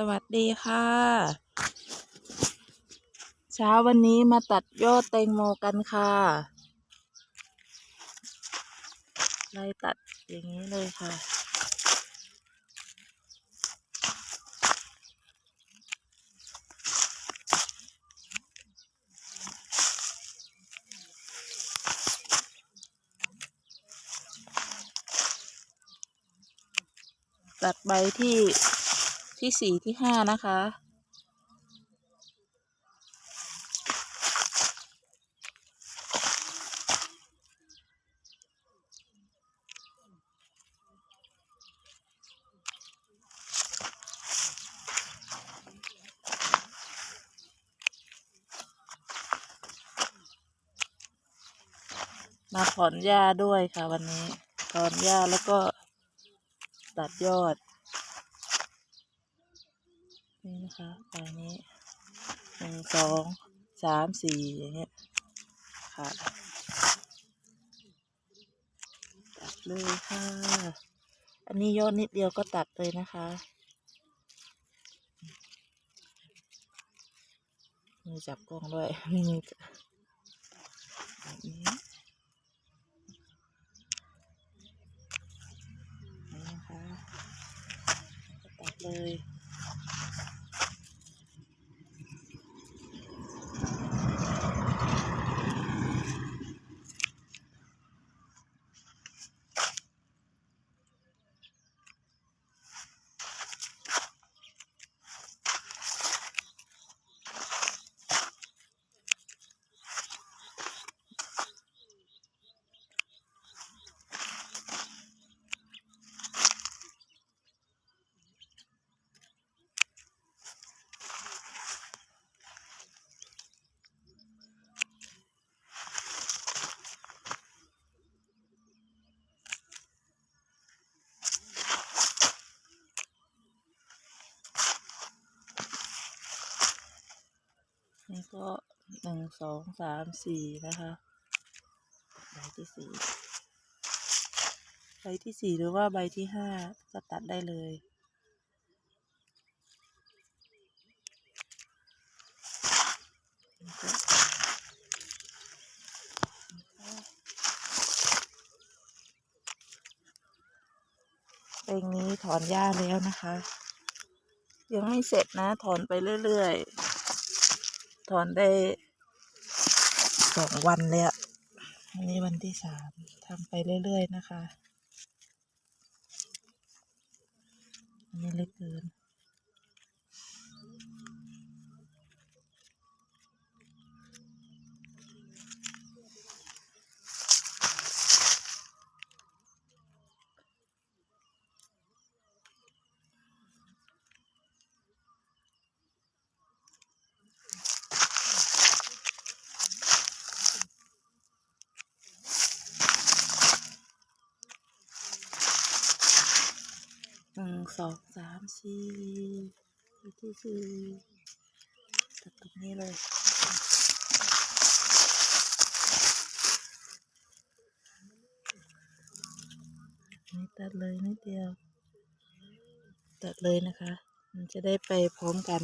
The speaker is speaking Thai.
สวัสดีค่ะ เช้าวันนี้มาตัดยอดแตงโมกันค่ะไล่ตัดอย่างนี้เลยค่ะ ตัดใบที่ ที่สี่ที่ห้านะคะ มาถอนหญ้าด้วยค่ะวันนี้ถอนหญ้าแล้วก็ตัดยอด นี่นะคะใบนี้หนึ่งสองสามสี่อย่างเงี้ยค่ะตัดเลยค่ะ อันนี้ยอดนิดเดียวก็ตัดเลยนะคะมือจับกล้องด้วยไม่มีแบบนี้นะคะตัดเลย นี่ก็หนึ่งสองสามสี่นะคะใบที่สี่ใบที่สี่หรือว่าใบที่ห้าก็ตัดได้เลยนี่ก็เพลงนี้ถอนหญ้าแล้วนะคะ ยังไม่เสร็จนะ ถอนไปเรื่อย ๆ ถอนได้สองวันเลยอะวันนี้วันที่สามทำไปเรื่อย ๆ นะคะ อันนี้เล็กเกิน นึ่งสองสามสี่ที่สี่ตัดตรงนี้เลยนี่ตัดเลยนิดเดียว ตัดเลยนะคะ มันจะได้ไปพร้อมกัน